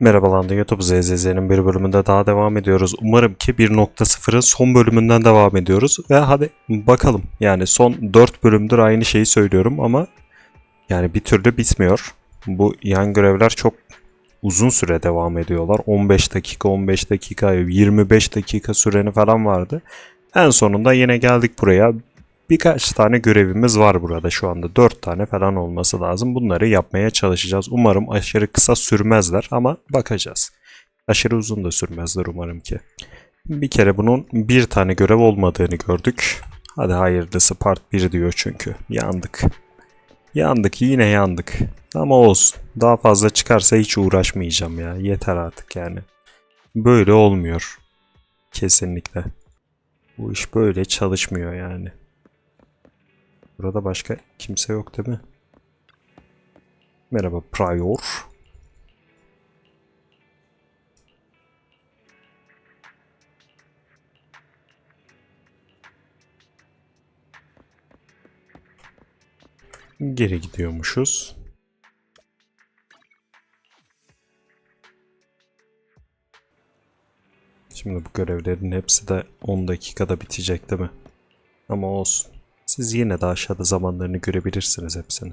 Merhabalar YouTube ZZZ'nin bir bölümünde daha devam ediyoruz. Umarım ki 1.0'ın son bölümünden devam ediyoruz. Ve hadi bakalım. Yani son 4 bölümdür aynı şeyi söylüyorum ama yani bir türlü bitmiyor. Bu yan görevler çok uzun süre devam ediyorlar. 15 dakika, 15 dakika, 25 dakika süreni falan vardı. En sonunda yine geldik buraya. Birkaç tane görevimiz var burada şu anda. 4 tane falan olması lazım. Bunları yapmaya çalışacağız. Umarım aşırı kısa sürmezler ama bakacağız. Aşırı uzun da sürmezler umarım ki. Bir kere bunun bir tane görev olmadığını gördük. Hadi hayırlısı part 1 diyor çünkü. Yandık. Yandık yine yandık. Ama olsun. Daha fazla çıkarsa hiç uğraşmayacağım ya. Yeter artık yani. Böyle olmuyor. Kesinlikle. Bu iş böyle çalışmıyor yani. Burada başka kimse yok değil mi? Merhaba Prior. Geri gidiyormuşuz. Şimdi bu görevlerin hepsi de 10 dakikada bitecek değil mi? Ama olsun. Siz yine de aşağıda zamanlarını görebilirsiniz hepsini.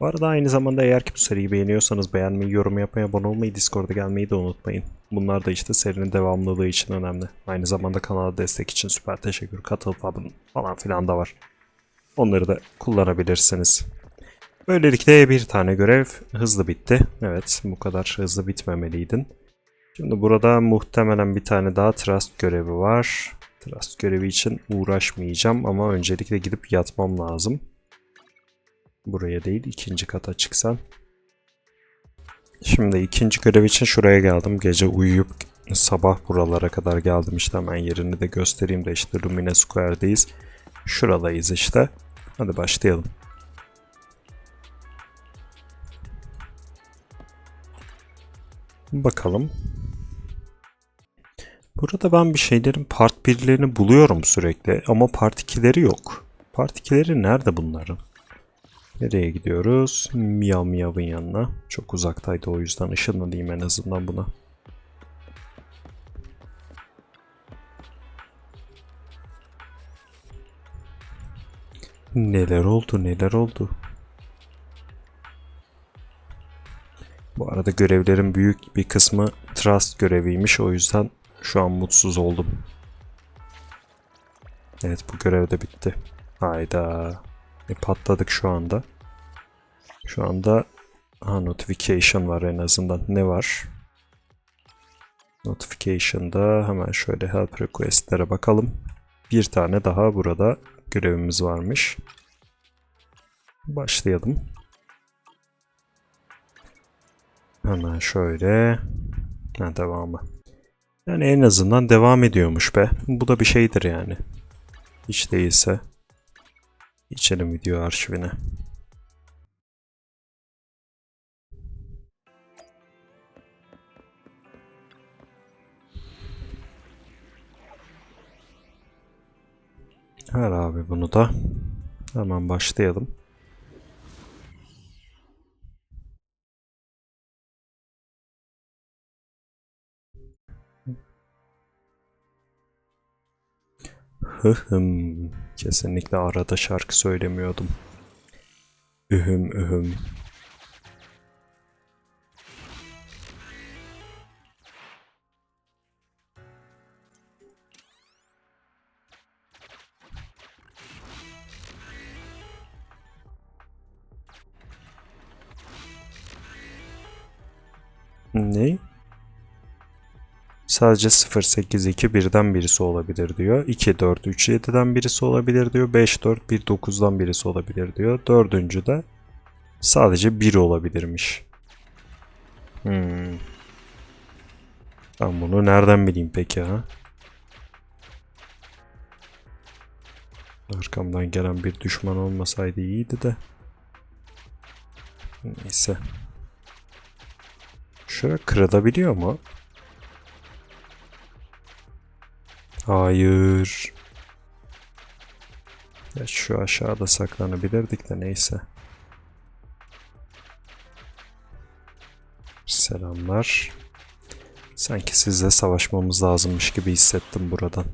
Bu arada aynı zamanda eğer ki bu seriyi beğeniyorsanız beğenmeyi, yorum yapmayı, abone olmayı, Discord'a gelmeyi de unutmayın. Bunlar da işte serinin devamlılığı için önemli. Aynı zamanda kanala destek için süper teşekkür, katıl falan, filan da var. Onları da kullanabilirsiniz. Böylelikle bir tane görev hızlı bitti. Evet bu kadar hızlı bitmemeliydin. Şimdi burada muhtemelen bir tane daha trust görevi var. Trust görevi için uğraşmayacağım ama öncelikle gidip yatmam lazım. Buraya değil ikinci kata çıksam. Şimdi ikinci görev için şuraya geldim. Gece uyuyup sabah buralara kadar geldim işte hemen yerini de göstereyim de işte Lumine Square'deyiz. Şuradayız işte. Hadi başlayalım. Bakalım. Burada ben bir şeylerin part 1'lerini buluyorum sürekli ama part 2'leri yok. Part 2'leri nerede bunların? Nereye gidiyoruz? Miyav Miyav'ın yanına. Çok uzaktaydı o yüzden ışınlanayım en azından buna. Neler oldu neler oldu. Bu arada görevlerin büyük bir kısmı trust göreviymiş o yüzden şu an mutsuz oldum. Evet bu görev de bitti. Hayda. E, patladık şu anda. Şu anda ha, notification var en azından. Ne var? Notification'da hemen şöyle help request'lere bakalım. Bir tane daha burada görevimiz varmış. Başlayalım. Hemen şöyle. Ha, devamı. Yani en azından devam ediyormuş be. Bu da bir şeydir yani. Hiç değilse. İçelim video arşivine. Ver abi bunu da. Hemen başlayalım. Hıhım. Kesinlikle arada şarkı söylemiyordum. Ühüm ühüm. Ne? Sadece 0, 8, 2, 1'den birisi olabilir diyor. 2, 4, 3, 7'den birisi olabilir diyor. 5, 4, 1, 9'dan birisi olabilir diyor. Dördüncü de sadece 1 olabilirmiş. Hmm. Ben bunu nereden bileyim peki ha? Arkamdan gelen bir düşman olmasaydı iyiydi de. Neyse. Şöyle kırılabiliyor mu? Hayır. Ya şu aşağıda saklanabilirdik de neyse. Selamlar. Sanki sizle savaşmamız lazımmış gibi hissettim buradan.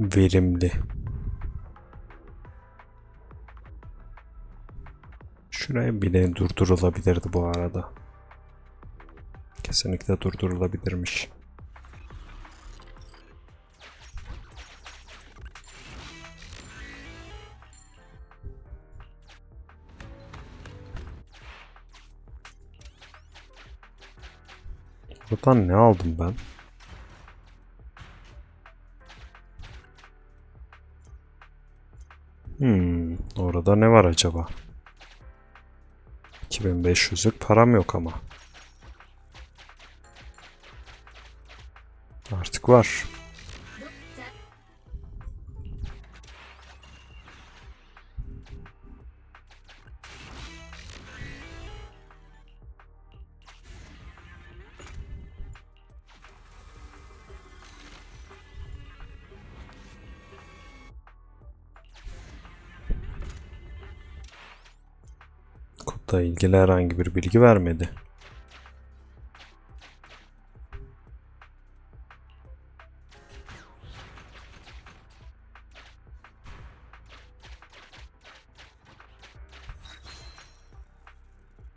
Verimli. Şuraya bile durdurulabilirdi bu arada. Kesinlikle durdurulabilirmiş. Buradan ne aldım ben? Orada ne var acaba? 2500'lük param yok ama. Artık var. Kodla ilgili herhangi bir bilgi vermedi.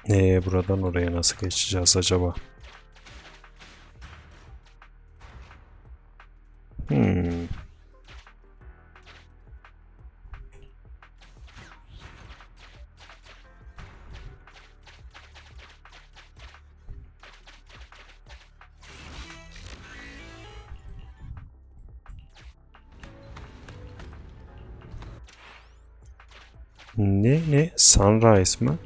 Ee, buradan oraya nasıl geçeceğiz acaba? Ne ne? Sunrise mı?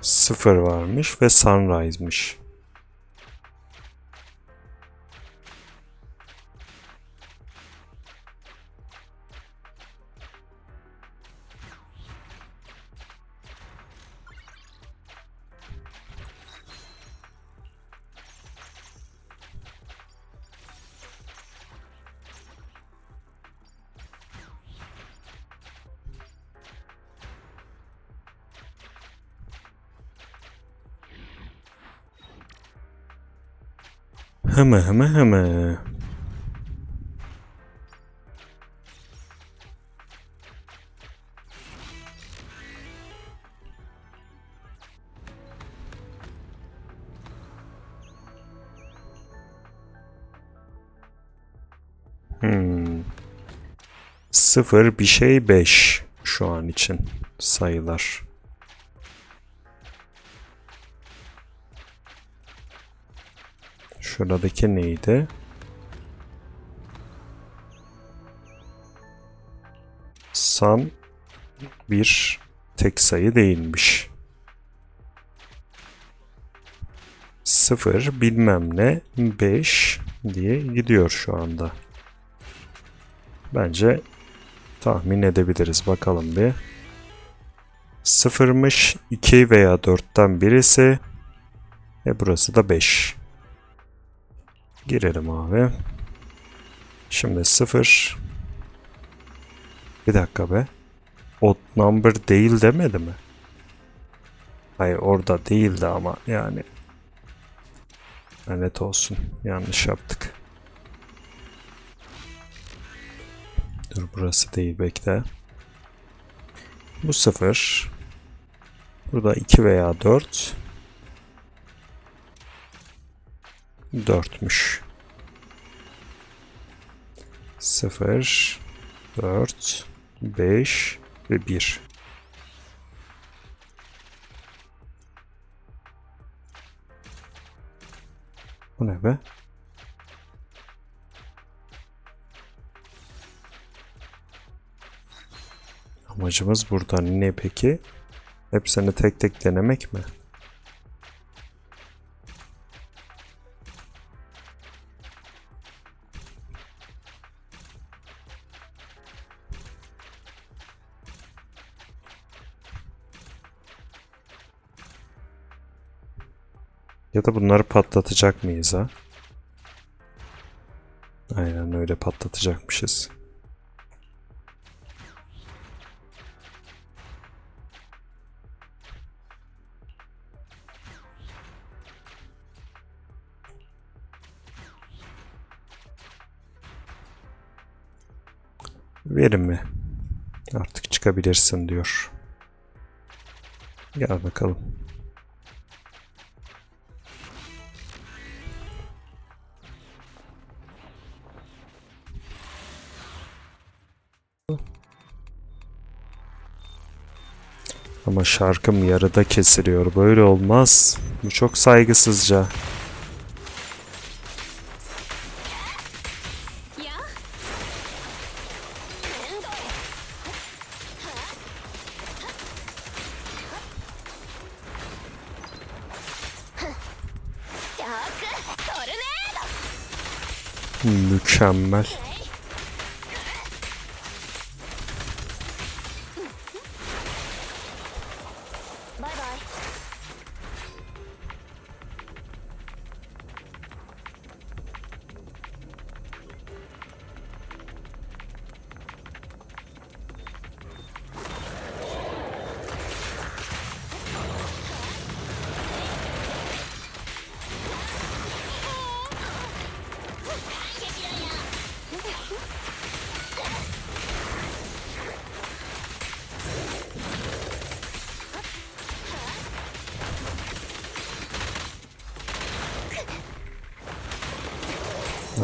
Sıfır varmış ve Sunrise'mış. Hımı hımı hımı. Hmm. Sıfır bir şey beş şu an için sayılar. Şuradaki neydi? San bir tek sayı değilmiş. Sıfır bilmem ne 5 diye gidiyor şu anda. Bence tahmin edebiliriz. Bakalım bir. Sıfırmış 2 veya 4'ten birisi. E burası da 5. Girelim abi. Şimdi 0. Bir dakika be. Odd number değil demedi mi? Hayır orada değildi ama yani. Lanet olsun. Yanlış yaptık. Dur burası değil bekle. Bu 0. Burada 2 veya 4. 4'müş. 0, 4, 5 ve 1. Bu ne be? Amacımız burada ne peki? Hepsini tek tek denemek mi? Ya da bunları patlatacak mıyız ha? Aynen öyle patlatacakmışız. Verin mi? Artık çıkabilirsin diyor. Gel bakalım. Ama şarkım yarıda kesiliyor. Böyle olmaz. Bu çok saygısızca. Mükemmel.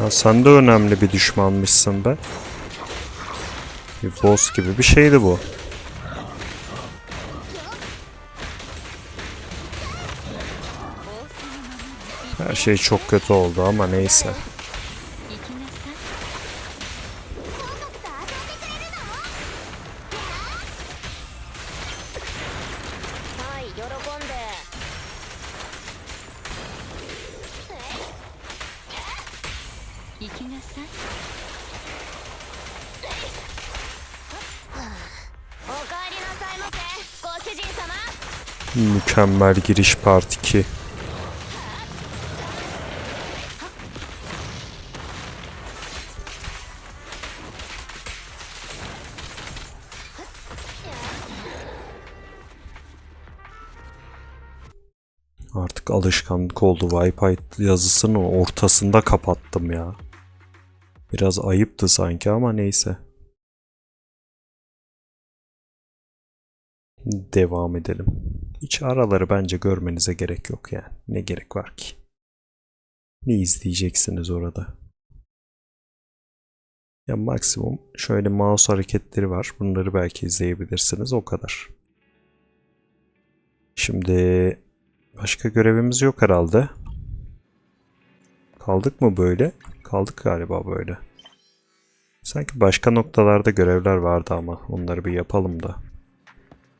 Ya sen de önemli bir düşmanmışsın be. Bir boss gibi bir şeydi bu. Her şey çok kötü oldu ama neyse. Mükemmel giriş part 2. Artık alışkanlık oldu. Wipeout yazısının ortasında kapattım ya. Biraz ayıptı sanki ama neyse. Devam edelim. Hiç araları bence görmenize gerek yok yani. Ne gerek var ki? Ne izleyeceksiniz orada? Ya maksimum şöyle mouse hareketleri var. Bunları belki izleyebilirsiniz. O kadar. Şimdi başka görevimiz yok herhalde. Kaldık mı böyle? Kaldık galiba böyle. Sanki başka noktalarda görevler vardı ama onları bir yapalım da.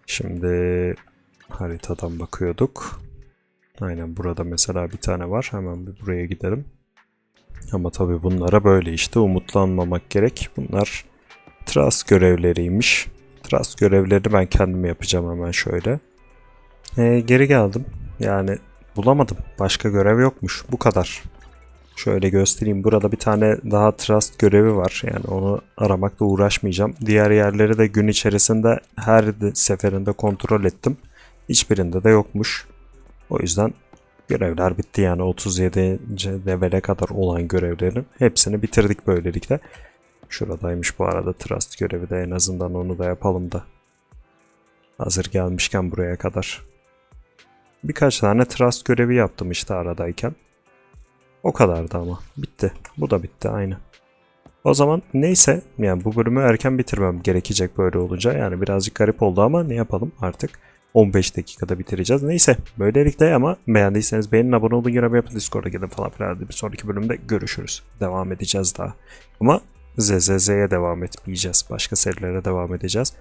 Şimdi haritadan bakıyorduk. Aynen burada mesela bir tane var. Hemen bir buraya gidelim. Ama tabii bunlara böyle işte umutlanmamak gerek. Bunlar trust görevleriymiş. Trust görevlerini ben kendim yapacağım hemen şöyle. Ee, geri geldim. Yani bulamadım. Başka görev yokmuş. Bu kadar. Şöyle göstereyim. Burada bir tane daha trust görevi var. Yani onu aramakla uğraşmayacağım. Diğer yerleri de gün içerisinde her de- seferinde kontrol ettim. Hiçbirinde de yokmuş. O yüzden görevler bitti yani 37. levele kadar olan görevlerin hepsini bitirdik böylelikle. Şuradaymış bu arada trust görevi de en azından onu da yapalım da. Hazır gelmişken buraya kadar. Birkaç tane trust görevi yaptım işte aradayken. O kadardı ama. Bitti. Bu da bitti aynı. O zaman neyse yani bu bölümü erken bitirmem gerekecek böyle olunca. Yani birazcık garip oldu ama ne yapalım artık. 15 dakikada bitireceğiz. Neyse böylelikle ama beğendiyseniz beğenin abone olun yorum yapın Discord'a gelin falan filan. Bir sonraki bölümde görüşürüz. Devam edeceğiz daha. Ama ZZZ'ye devam etmeyeceğiz. Başka serilere devam edeceğiz.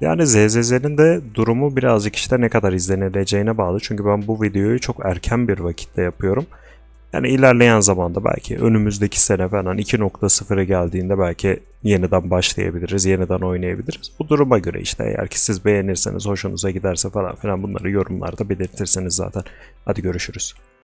Yani ZZZ'nin de durumu birazcık işte ne kadar izlenileceğine bağlı. Çünkü ben bu videoyu çok erken bir vakitte yapıyorum. Yani ilerleyen zamanda belki önümüzdeki sene falan 2.0'a geldiğinde belki yeniden başlayabiliriz, yeniden oynayabiliriz. Bu duruma göre işte eğer ki siz beğenirseniz, hoşunuza giderse falan filan bunları yorumlarda belirtirseniz zaten. Hadi görüşürüz.